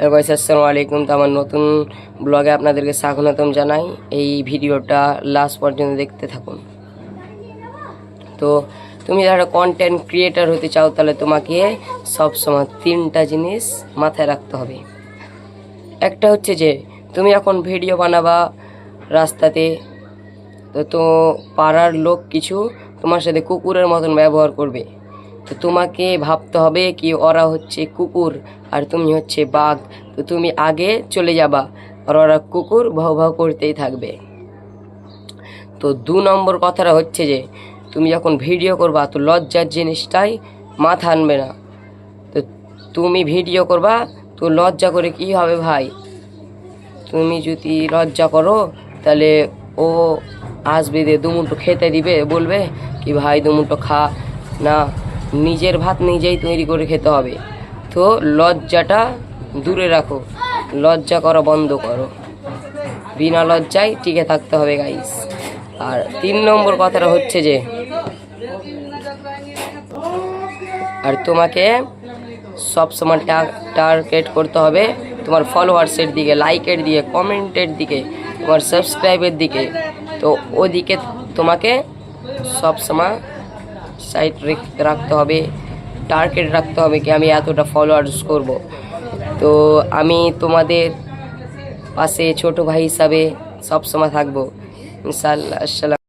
Guys আসসালামু আলাইকুম। তো আমার নতুন ব্লগে আপনাদেরকে স্বাগতম জানাই। এই ভিডিওটা লাস্ট পর্যন্ত দেখতে থাকুন। তো তুমি যারা কন্টেন্ট ক্রিয়েটার হতে চাও, তাহলে তোমাকে সবসময় তিনটা জিনিস মাথায় রাখতে হবে। একটা হচ্ছে যে, তুমি এখন ভিডিও বানাবা রাস্তাতে, তো তো পাড়ার লোক কিছু তোমার সাথে কুকুরের মতন ব্যবহার করবে। তো তোমাকে ভাবতে হবে কি ওরা হচ্ছে কুকুর আর তুমি হচ্ছে বাঘ। তো তুমি আগে চলে যাবা আর ওরা কুকুর ভাউ ভাউ করতেই থাকবে। তো দু নম্বর কথাটা হচ্ছে যে, তুমি যখন ভিডিও করবা তো লজ্জার জিনিসটাই মাথা আনবে না। তো তুমি ভিডিও করবা তো লজ্জা করে কি হবে ভাই? তুমি যদি লজ্জা করো তাহলে ও আসবে দিয়ে দুমুটো খেতে দিবে, বলবে কি ভাই দুমুটো খা, না নিজের ভাত নিজেই তৈরি করে খেতে হবে। তো লজ্জাটা দূরে রাখো। লজ্জা করা বন্ধ করো। বিনা লজ্জায় টিকে থাকতে হবে গাইস আর তিন নম্বর কথাটা হচ্ছে যে, আর তোমাকে সবসময় টার্গেট করতে হবে তোমার ফলোয়ার্সের দিকে লাইকের দিকে কমেন্টের দিকে, তোমার সাবস্ক্রাইবের দিকে। তো ওদিকে তোমাকে সবসময় সাইড রাখতে হবে টার্গেট রাখতে হবে কি আমি এতটা ফলোয়ার্স করব। তো আমি তোমাদের পাশে ছোট ভাই হিসাবে সবসময় থাকব। ইনশাল্লাহ আসসালাম।